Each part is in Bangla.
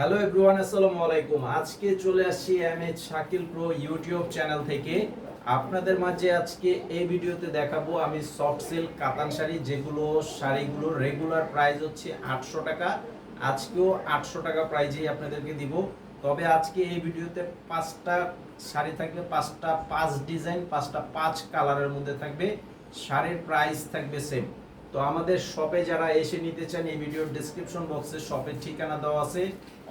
হ্যালো এভরিওয়ান আসসালামু আলাইকুম আজকে চলে আসছি M H Shakil pro YouTube channel থেকে। আপনাদের মাঝে আজকে এই ভিডিওতে দেখাবো আমি সফট সিল্ক কাতান শাড়ি, যেগুলো শাড়িগুলো রেগুলার প্রাইস হচ্ছে আটশো টাকা। আজকেও আটশো টাকা প্রাইজেই আপনাদেরকে দিব। তবে আজকে এই ভিডিওতে পাঁচটা শাড়ি থাকবে, পাঁচটা পাঁচ ডিজাইন পাঁচটা পাঁচ কালারের মধ্যে থাকবে। শাড়ির প্রাইস থাকবে সেম তো আমাদের শপে যারা এসে নিতে চান, এই ভিডিওর ডেসক্রিপশন বক্সে শপের ঠিকানা দেওয়া আছে।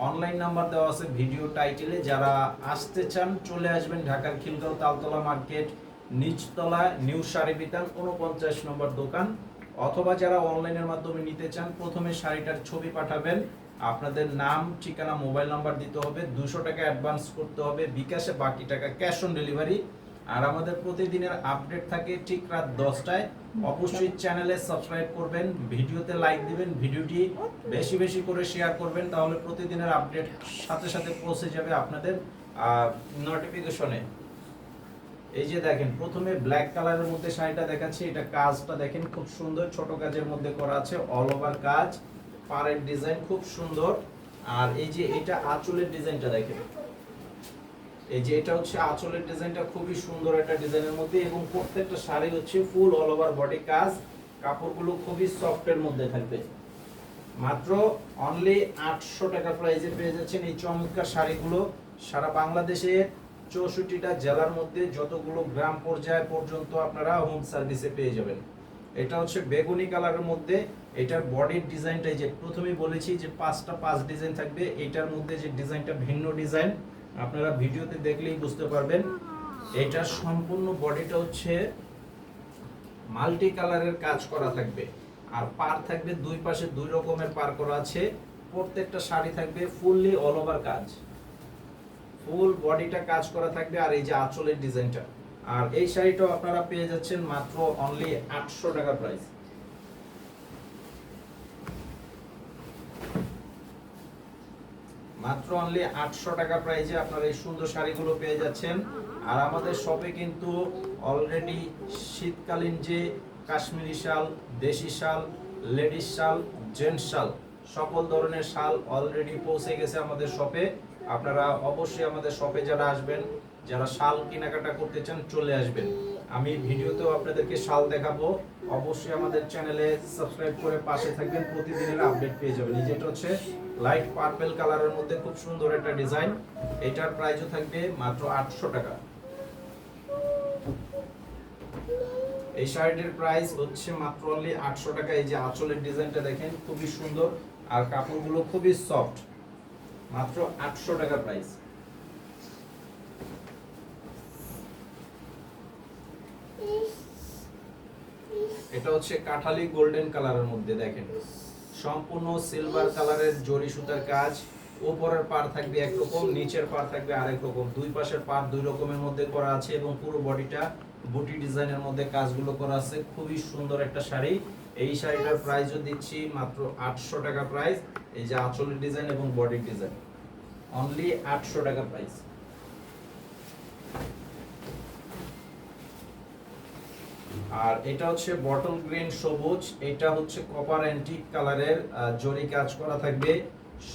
অনলাইন নাম্বার দেওয়া আছে ভিডিও টাইটেলে যারা আসতে চান, চলে আসবেন ঢাকার খিলগাঁও তালতলা মার্কেট, নিচতলা নিউ শাড়ি বিতান, উনপঞ্চাশ নম্বর দোকান। অথবা যারা অনলাইনের মাধ্যমে নিতে চান, প্রথমে শাড়িটার ছবি পাঠাবেন। আপনাদের নাম, ঠিকানা মোবাইল নাম্বার দিতে হবে। দুশো টাকা অ্যাডভান্স করতে হবে। বিকাশে বাকি টাকা ক্যাশ অন ডেলিভারি আর আমাদের প্রতিদিনের আপডেট থাকে ঠিক রাত দশটায়। অবশ্যই চ্যানেলে সাবস্ক্রাইব করবেন, ভিডিওতে লাইক দিবেন, ভিডিওটি বেশি বেশি করে শেয়ার করবেন, তাহলে প্রতিদিনের আপডেট সাথে সাথে পৌঁছে যাবে আপনাদের নোটিফিকেশনে এই যে দেখেন, প্রথমে ব্ল্যাক কালারের মধ্যে শাড়িটা দেখাচ্ছি, এটা কাজটা দেখেন খুব সুন্দর, ছোট কাজের মধ্যে করা আছে অল ওভার কাজ, পাড়ের ডিজাইন খুব সুন্দর। আর এই যে এটা আঁচলের ডিজাইনটা দেখেন। এই যে এটা হচ্ছে আঁচলের ডিজাইনটা খুবই সুন্দর একটা ডিজাইনের মধ্যে এবং প্রত্যেকটা শাড়ি হচ্ছে ফুল অল ওভার বডি কাজ। কাপড়গুলো খুবই সফটের মধ্যে থাকবে। মাত্র অনলি আটশো টাকা প্রাইজে পেয়ে যাচ্ছেন এই চমৎকার শাড়িগুলো। সারা বাংলাদেশে চৌষট্টিটা জেলার মধ্যে যতগুলো গ্রাম পর্যায় পর্যন্ত আপনারা হোম সার্ভিসে পেয়ে যাবেন। এটা হচ্ছে বেগুনি কালারের মধ্যে। এটার বডির ডিজাইনটা এই যে প্রথমেই বলেছি যে পাঁচটা পাঁচ ডিজাইন থাকবে। এটার মধ্যে যে ডিজাইনটা ভিন্ন ডিজাইন আপনারা ভিডিওতে দেখলেই বুঝতে পারবেন, এটা সম্পূর্ণ বডিটা হচ্ছে মাল্টি কালারের কাজ করা থাকবে। আর পার থাকবে দুই পাশে দুই রকমের পার করা আছে। প্রত্যেকটা শাড়ি থাকবে ফুললি অল ওভার কাজ। ফুল বডিটা কাজ করা থাকবে আর এই যে আঁচলের ডিজাইনটা। আর এই শাড়িটাও আপনারা পেয়ে যাচ্ছেন মাত্র অনলি আটশো টাকা প্রাইস মাত্র অনলি আটশো টাকা প্রাইজে আপনারা এই সুন্দর শাড়িগুলো পেয়ে যাচ্ছেন। আর আমাদের শপে কিন্তু অলরেডি শীতকালীন যে কাশ্মীরি শাল, দেশি শাল লেডিস শাল জেন্টস শাল, সকল ধরনের শাল অলরেডি পৌঁছে গেছে আমাদের শপে আপনারা অবশ্যই আমাদের শপে যারা আসবেন, যারা শাল কেনাকাটা করতে চান, চলে আসবেন। আমি ভিডিওতেও আপনাদেরকে শাল দেখাবো। অবশ্যই আমাদের চ্যানেলে সাবস্ক্রাইব করে পাশে থাকবেন, প্রতিদিনের আপডেট পেয়ে যাবেন। যেটা হচ্ছে লাইট পার্পল কালারের মধ্যে খুব সুন্দর একটা ডিজাইন এটার প্রাইসও থাকবে মাত্র আটশো টাকা। এই শাড়িটির প্রাইস হচ্ছে মাত্র অনলি আটশো টাকা। এই যে আঁচলের ডিজাইনটা দেখেন, খুবই সুন্দর। আর কাপড়গুলো খুবই সফট মাত্র আটশো টাকা প্রাইস এটা হচ্ছে কাঠালি গোল্ডেন কালারের মধ্যে দেখেন। সম্পূর্ণ সিলভার কালারের জরি সুতার কাজ। উপরের পার থাকবে একরকম নিচের পার থাকবে আরেক রকম। দুই পাশের পার দুই রকমের মধ্যে করা আছে এবং পুরো বডিটা বুটি ডিজাইনের মধ্যে কাজগুলো করা আছে। খুবই সুন্দর একটা শাড়ি। এই শাড়িটার প্রাইসও দিচ্ছি মাত্র আটশো টাকা প্রাইস এই যে আঁচলের ডিজাইন এবং বডির ডিজাইন অনলি আটশো টাকা প্রাইস আর এটা হচ্ছে বটল গ্রিন সবুজ, এটা হচ্ছে কপার অ্যান্টিক কালারের জরি কাজ করা থাকবে।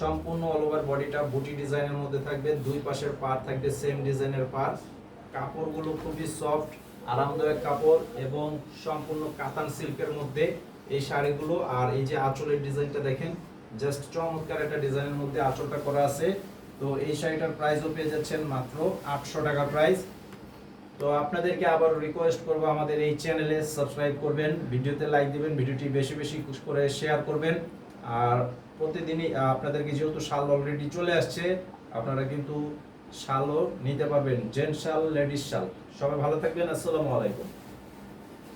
সম্পূর্ণ অল ওভার বডিটা বুটি ডিজাইনের মধ্যে থাকবে, দুই পাশের পার থাকবে সেম ডিজাইনের পার কাপড়গুলো খুবই সফট আরামদায়ক কাপড় এবং সম্পূর্ণ কাতান সিল্কের মধ্যে এই শাড়িগুলো। আর এই যে আঁচলের ডিজাইনটা দেখেন জাস্ট চমৎকার একটা ডিজাইনের মধ্যে আঁচলটা করা আছে। তো এই শাড়িটার প্রাইসও পেয়ে যাচ্ছেন মাত্র আটশো টাকা প্রাইস তো আপনাদেরকে আবার রিকোয়েস্ট করব আমাদের এই চ্যানেলে সাবস্ক্রাইব করবেন, ভিডিওতে লাইক দিবেন, ভিডিওটি বেশি বেশি করে শেয়ার করবেন। আর প্রতিদিনই আপনাদেরকে যেহেতু শাল অলরেডি চলে আসছে, আপনারা কিন্তু শালও নিতে পারবেন, জেন্টস শাল, লেডিস শাল। সবাই ভালো থাকবেন, আসসালামু আলাইকুম।